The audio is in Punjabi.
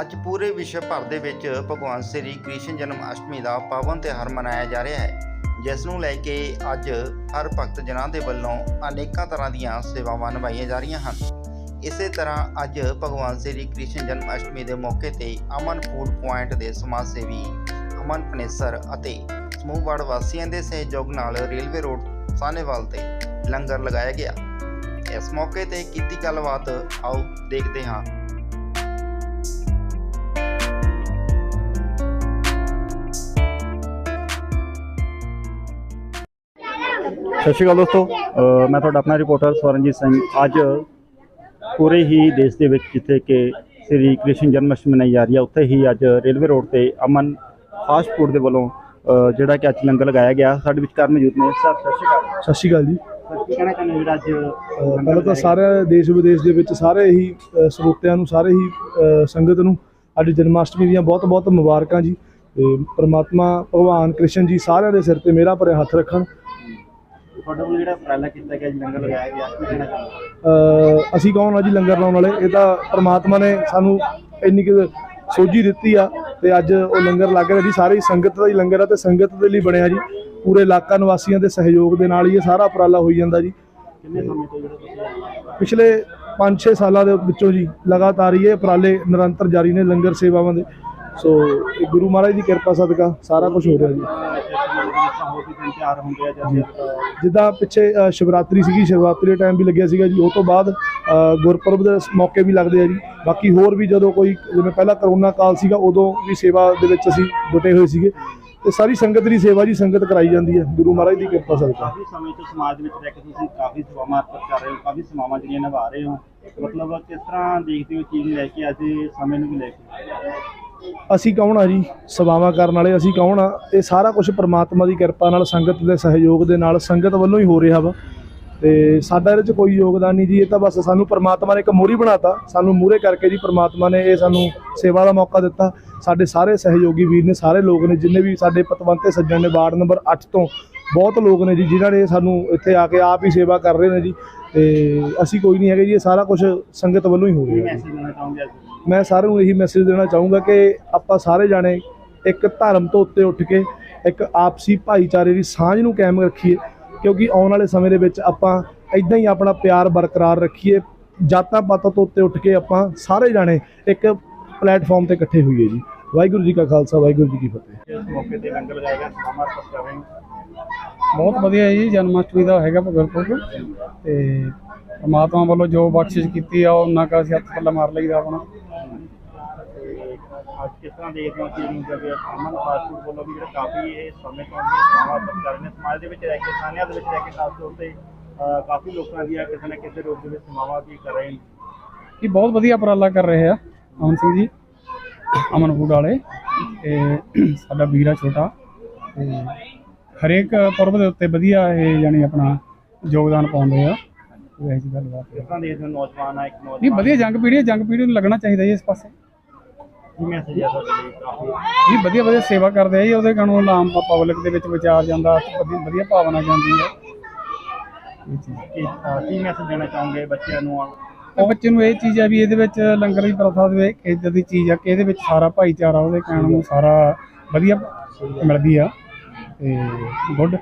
ਅੱਜ ਪੂਰੇ ਵਿਸ਼ਵ ਭਰ ਦੇ ਵਿੱਚ ਭਗਵਾਨ ਸ੍ਰੀ ਕ੍ਰਿਸ਼ਨ ਜਨਮ ਅਸ਼ਟਮੀ ਦਾ ਪਾਵਨ ਤਿਉਹਾਰ ਮਨਾਇਆ ਜਾ ਰਿਹਾ ਹੈ, ਜਿਸ ਨੂੰ ਲੈ ਕੇ ਅੱਜ ਹਰ ਭਗਤ ਜਨਾਂ ਦੇ ਵੱਲੋਂ ਅਨੇਕਾਂ ਤਰ੍ਹਾਂ ਦੀਆਂ ਸੇਵਾਵਾਂ ਨਿਭਾਈਆਂ ਜਾ ਰਹੀਆਂ ਹਨ। ਇਸੇ ਤਰ੍ਹਾਂ ਅੱਜ ਭਗਵਾਨ ਸ੍ਰੀ ਕ੍ਰਿਸ਼ਨ ਜਨਮ ਅਸ਼ਟਮੀ ਦੇ ਮੌਕੇ ਤੇ ਅਮਨ ਫੂਡ ਪੁਆਇੰਟ ਦੇ ਸਮਾਜ ਸੇਵੀ ਅਮਨ ਪਨੇਸਰ ਅਤੇ ਸਮੂਹ ਵਾਰਡ ਵਾਸੀਆਂ ਦੇ ਸਹਿਯੋਗ ਨਾਲ ਰੇਲਵੇ ਰੋਡ ਸਾਹਨੇਵਾਲ ਤੇ ਲੰਗਰ ਲਗਾਇਆ ਗਿਆ। ਇਸ ਮੌਕੇ ਤੇ ਕੀਤੀ ਗੱਲਬਾਤ, ਆਓ ਦੇਖਦੇ ਹਾਂ। ਸਤਿ ਸ਼੍ਰੀ ਅਕਾਲ ਦੋਸਤੋ। ਮੈਂ ਤੁਹਾਡਾ ਆਪਣਾ ਰਿਪੋਰਟਰ ਸਵਰਨਜੀਤ ਸਿੰਘ। ਅੱਜ ਪੂਰੇ ਹੀ ਦੇਸ਼ ਦੇ ਵਿੱਚ ਜਿੱਥੇ ਕਿ ਸ੍ਰੀ ਕ੍ਰਿਸ਼ਨ ਜਨਮ ਅਸ਼ਟਮੀ ਮਨਾਈ ਜਾ ਰਹੀ ਹੈ ਉੱਥੇ ਹੀ ਅੱਜ ਰੇਲਵੇ ਰੋਡ ਤੇ ਅਮਨ ਫਾਸਟ ਫੂਡ ਦੇ ਵੱਲੋਂ ਜਿਹੜਾ ਕਿ ਅੱਜ ਲੰਗਰ ਲਗਾਇਆ ਗਿਆ ਸਾਡੇ ਵਿਚਕਾਰ ਮੌਜੂਦ ਨੇ। ਸਰ ਸਤਿ ਸ਼੍ਰੀ ਅਕਾਲ। ਸਤਿ ਸ਼੍ਰੀ ਅਕਾਲ ਜੀ। ਕਹਿਣਾ ਚਾਹੁੰਦੇ ਜਿਹੜਾ ਅੱਜ ਪਹਿਲਾਂ ਤਾਂ ਸਾਰੇ ਦੇਸ਼ ਵਿਦੇਸ਼ ਦੇ ਵਿੱਚ ਸਾਰੇ ਹੀ ਸਰੋਤਿਆਂ ਨੂੰ ਸਾਰੇ ਹੀ ਸੰਗਤ ਨੂੰ ਅੱਜ ਜਨਮਾਸ਼ਟਮੀ ਦੀਆਂ ਬਹੁਤ ਬਹੁਤ ਮੁਬਾਰਕਾਂ ਜੀ। ਤੇ ਪ੍ਰਮਾਤਮਾ ਭਗਵਾਨ ਕ੍ਰਿਸ਼ਨ ਜੀ ਸਾਰਿਆਂ ਦੇ ਸਿਰ ਤੇ ਮੇਰਾ ਭਰਿਆ ਹੱਥ ਰੱਖਣ। ਤੁਹਾਡੇ ਵੱਲੋਂ ਜਿਹੜਾ ਉਪਰਾਲਾ ਕੀਤਾ ਗਿਆ ਅੱਜ ਲੰਗਰ ਲਗਾਇਆ ਗਿਆ ਕੀ ਕਹਿਣਾ ਚਾਹੁੰਦੇ ਹੋ ਅਹ ਅਸੀਂ ਕੌਣ ਆ ਜੀ ਲੰਗਰ ਲਾਉਣ ਵਾਲੇ? ਇਹ ਤਾਂ ਪ੍ਰਮਾਤਮਾ ਨੇ ਸਾਨੂੰ ਇੰਨੀ ਕੁ ਸੋਝੀ ਦਿੱਤੀ ਆ ਤੇ ਅੱਜ ਉਹ ਲੰਗਰ ਲੱਗ ਰਿਹਾ ਜੀ। ਸਾਰੀ ਸੰਗਤ ਦਾ ਹੀ ਲੰਗਰ ਆ ਤੇ ਸੰਗਤ ਦੇ ਲਈ ਬਣਿਆ ਜੀ। ਪੂਰੇ ਇਲਾਕਾ ਨਿਵਾਸੀਆਂ ਦੇ ਸਹਿਯੋਗ ਦੇ ਨਾਲ ਹੀ ਇਹ ਸਾਰਾ ਉਪਰਾਲਾ ਹੋਈ ਜਾਂਦਾ ਜੀ। ਕਿੰਨੇ ਸਮੇਂ ਤੋਂ ਜਿਹੜਾ ਤੁਸੀਂ ਪਿਛਲੇ 5-6 ਸਾਲਾਂ ਦੇ ਵਿੱਚੋਂ ਜੀ ਲਗਾਤਾਰ ਹੀ ਇਹ ਉਪਰਾਲੇ ਨਿਰੰਤਰ ਜਾਰੀ ਨੇ ਲੰਗਰ ਸੇਵਾਵਾਂ ਦੇ। ਸੋ ਇਹ ਗੁਰੂ ਮਹਾਰਾਜ ਦੀ ਕਿਰਪਾ ਸਦਕਾ ਸਾਰਾ ਕੁਝ ਹੋ ਰਿਹਾ ਜੀ। ਜਿੱਦਾਂ ਪਿੱਛੇ ਸ਼ਿਵਰਾਤਰੀ ਸੀਗੀ, ਸ਼ਿਵਰਾਤਰੀ ਦੇ ਟਾਈਮ ਵੀ ਲੱਗਿਆ ਸੀਗਾ ਜੀ। ਉਹ ਤੋਂ ਬਾਅਦ ਗੁਰਪੁਰਬ ਦੇ ਮੌਕੇ ਵੀ ਲੱਗਦੇ ਆ ਜੀ। ਬਾਕੀ ਹੋਰ ਵੀ ਜਦੋਂ ਕੋਈ, ਜਿਵੇਂ ਪਹਿਲਾਂ ਕਰੋਨਾ ਕਾਲ ਸੀਗਾ, ਉਦੋਂ ਵੀ ਸੇਵਾ ਦੇ ਵਿੱਚ ਅਸੀਂ ਜੁਟੇ ਹੋਏ ਸੀਗੇ। ਤੇ ਸਾਰੀ ਸੰਗਤ ਦੀ ਸੇਵਾ ਜੀ, ਸੰਗਤ ਕਰਾਈ ਜਾਂਦੀ ਹੈ। ਗੁਰੂ ਮਹਾਰਾਜ ਦੀ ਕਿਰਪਾ ਸਦਕਾ। ਕਾਫੀ ਸਮੇਂ ਤੋਂ ਸਮਾਜ ਵਿੱਚ ਰਹਿ ਕੇ ਤੁਸੀਂ ਕਾਫੀ ਸੇਵਾਵਾਂ ਅਰਪਿਤ ਕਰ ਰਹੇ ਹੋ, ਕਾਫੀ ਸੇਵਾਵਾਂ ਜਿਹੜੀਆਂ ਨਿਭਾ ਰਹੇ ਹੋ। ਮਤਲਬ ਕਿਸ ਤਰ੍ਹਾਂ ਦੇਖਦੇ ਹੋ ਚੀਜ਼ ਨੂੰ ਲੈ ਕੇ ਅੱਜ ਸਮੇਂ ਨੂੰ ਵੀ ਲੈ ਕੇ? ਅਸੀਂ ਕੌਣ ਆ ਜੀ? ਸੇਵਾਵਾਂ ਕਰਨ ਵਾਲੇ ਅਸੀਂ ਕੌਣ ਆ? ਇਹ ਸਾਰਾ ਕੁਝ ਪ੍ਰਮਾਤਮਾ ਦੀ ਕਿਰਪਾ ਨਾਲ, ਸੰਗਤ ਦੇ ਸਹਿਯੋਗ ਦੇ ਨਾਲ, ਸੰਗਤ ਵੱਲੋਂ ਹੀ ਹੋ ਰਿਹਾ ਵਾ। ਤੇ ਸਾਡਾ ਇਹਦੇ 'ਚ ਕੋਈ ਯੋਗਦਾਨ ਨਹੀਂ ਜੀ। ਇਹ ਤਾਂ ਬਸ ਸਾਨੂੰ ਪ੍ਰਮਾਤਮਾ ਨੇ ਇੱਕ ਮੋਰੀ ਬਣਾਤਾ। ਸਾਨੂੰ ਮੂਰੇ ਕਰਕੇ ਜੀ ਪ੍ਰਮਾਤਮਾ ਨੇ ਇਹ ਸਾਨੂੰ ਸੇਵਾ ਦਾ ਮੌਕਾ ਦਿੱਤਾ। ਸਾਡੇ ਸਾਰੇ ਸਹਿਯੋਗੀ ਵੀਰ ਨੇ, ਸਾਰੇ ਲੋਕ ਨੇ, ਜਿੰਨੇ ਵੀ ਸਾਡੇ ਪਤਵੰਤੇ ਸੱਜਣ ਨੇ, ਵਾਰਡ ਨੰਬਰ 8 ਤੋਂ ਬਹੁਤ ਲੋਕ ਨੇ ਜੀ, ਜਿਨ੍ਹਾਂ ਨੇ ਸਾਨੂੰ ਇੱਥੇ ਆ ਕੇ ਆਪ ਹੀ ਸੇਵਾ ਕਰ ਰਹੇ ਨੇ ਜੀ। ਤੇ ਅਸੀਂ ਕੋਈ ਨਹੀਂ ਹੈਗੇ ਜੀ, ਇਹ ਸਾਰਾ ਕੁਝ ਸੰਗਤ ਵੱਲੋਂ ਹੀ ਹੋ ਰਿਹਾ ਜੀ। ਮੈਂ ਸਾਰਿਆਂ ਨੂੰ ਇਹੀ ਮੈਸੇਜ ਦੇਣਾ ਚਾਹੂੰਗਾ ਕਿ ਆਪਾਂ ਸਾਰੇ ਜਾਣੇ ਇੱਕ ਧਰਮ ਤੋਂ ਉੱਤੇ ਉੱਠ ਕੇ ਇੱਕ ਆਪਸੀ ਭਾਈਚਾਰੇ ਦੀ ਸਾਂਝ ਨੂੰ ਕਾਇਮ ਰੱਖੀਏ, ਕਿਉਂਕਿ ਆਉਣ ਵਾਲੇ ਸਮੇਂ ਦੇ ਵਿੱਚ ਆਪਾਂ ਇਦਾਂ ਹੀ ਆਪਣਾ ਪਿਆਰ ਬਰਕਰਾਰ ਰੱਖੀਏ। ਜਾਤਾਂ ਪਾਤਾਂ ਤੋਂ ਉੱਤੇ ਉੱਠ ਕੇ ਆਪਾਂ ਸਾਰੇ ਜਾਣੇ ਇੱਕ ਪਲੇਟਫਾਰਮ ਤੇ ਇਕੱਠੇ ਹੋਈਏ ਜੀ। ਵਾਹਿਗੁਰੂ ਜੀ ਕਾ ਖਾਲਸਾ, ਵਾਹਿਗੁਰੂ ਜੀ ਕੀ ਫਤਿਹ। ਇਸ ਮੌਕੇ ਤੇ ਲੰਗਰ ਲਗਾਇਆ ਗਿਆ ਸੇਵਾਵਾਂ ਅਰਪਿਤ ਬਹੁਤ ਵਧੀਆ ਜੀ ਜਨਮਾਸ਼ਟਮੀ ਦਾ ਹੈਗਾ ਗੁਰਪੁਰਬ ਤੇ ਪਰਮਾਤਮਾ ਵੱਲੋਂ ਜੋ ਬਖਸ਼ਿਸ਼ ਕੀਤੀ ਆ ਉਹਨਾਂ ਕਾ ਅਸੀਂ ਹੱਥ ਪੱਲਾ ਮਾਰ ਲਈਦਾ ਆਪਣਾ। ਤੇ ਅੱਜ ਕਿਸ ਤਰ੍ਹਾਂ ਦੇਖਦੇ ਹੋ ਚੀਜ਼ ਨੂੰ ਜਦ ਅਮਨ ਫਾਸਟ ਫੂਡ ਵੱਲੋਂ ਵੀ ਜਿਹੜਾ ਕਾਫੀ ਇਹ ਸਮੇਂ ਤੋਂ ਇਹ ਸੇਵਾਵਾਂ ਅਰਪਿਤ ਕਰ ਰਹੇ ਨੇ ਸਮਾਜ ਦੇ ਵਿੱਚ ਰਹਿ ਕੇ ਸਾਨਿਆਂ ਦੇ ਵਿੱਚ ਰਹਿ ਕੇ ਖਾਸ ਤੌਰ ਤੇ ਅਹ, ਕਾਫੀ ਲੋਕਾਂ ਦੀਆਂ ਕਿਸੇ ਨਾ ਕਿਸੇ ਰੂਪ ਦੇ ਵਿੱਚ ਸੇਵਾਵਾਂ ਵੀ ਕਰ ਰਹੇ ਨੇ। ਇਹ ਬਹੁਤ ਵਧੀਆ ਉਪਰਾਲਾ ਕਰ ਰਹੇ ਆ ਅਮਨ ਸਿੰਘ ਜੀ ਅਮਨ ਫੂਡ ਵਾਲੇ ਤੇ ਸਾਡਾ ਵੀਰਾ ਛੋਟਾ ਤੇ ਹਰੇਕ ਪੁਰਬ ਦੇ ਉੱਤੇ ਵਧੀਆ ਇਹ ਯਾਨੀ ਆਪਣਾ ਯੋਗਦਾਨ ਪਾਉਂਦੇ ਆ। ਕੋਈ ਇਹੋ ਜਿਹੀ ਗੱਲਬਾਤ ਕਿਸ ਤਰ੍ਹਾਂ ਦੇਖਦੇ ਹੋ ਨੌਜਵਾਨ ਆ ਇੱਕ ਨਹੀਂ ਨੌਜਵਾਨ ਵਧੀਆ ਜੰਗ ਪੀੜ੍ਹੀ ਹੈ ਜੰਗ ਪੀੜ੍ਹੀ ਨੂੰ ਲੱਗਣਾ ਚਾਹੀਦਾ ਜੀ ਇਸ ਪਾਸੇ। ਕੀ ਮੈਸੇਜ ਆ ਤੁਹਾਡੇ ਲਈ? ਕਾਫੀ ਜੀ ਵਧੀਆ ਵਧੀਆ ਸੇਵਾ ਕਰਦੇ ਆ ਜੀ ਉਹਦੇ ਕਾਰਨ ਆਮ ਪਬਲਿਕ ਦੇ ਵਿੱਚ ਵਿਚਾਰ ਜਾਂਦਾ ਵਧੀਆ ਵਧੀਆ ਭਾਵਨਾ ਜਾਂਦੀ ਹੈ। ਇਹ ਚੀਜ਼ ਕੀ ਅਹ, ਕੀ ਮੈਸੇਜ ਦੇਣਾ ਚਾਹੋਗੇ ਬੱਚਿਆਂ ਨੂੰ? ਉਹ ਬੱਚੇ ਨੂੰ ਇਹ ਚੀਜ਼ ਆ ਵੀ ਇਹਦੇ ਵਿੱਚ ਲੰਗਰ ਦੀ ਪ੍ਰਥਾ ਦੇ ਵਿੱਚ ਇੱਦਾਂ ਦੀ ਚੀਜ਼ ਆ ਕਿ ਇਹਦੇ ਵਿੱਚ ਸਾਰਾ ਭਾਈਚਾਰਾ ਉਹਦੇ ਕਹਿਣ ਨੂੰ ਸਾਰਾ ਵਧੀਆ ਮਿਲਦੀ ਆ। ਤੇ ਗੁੱਡ।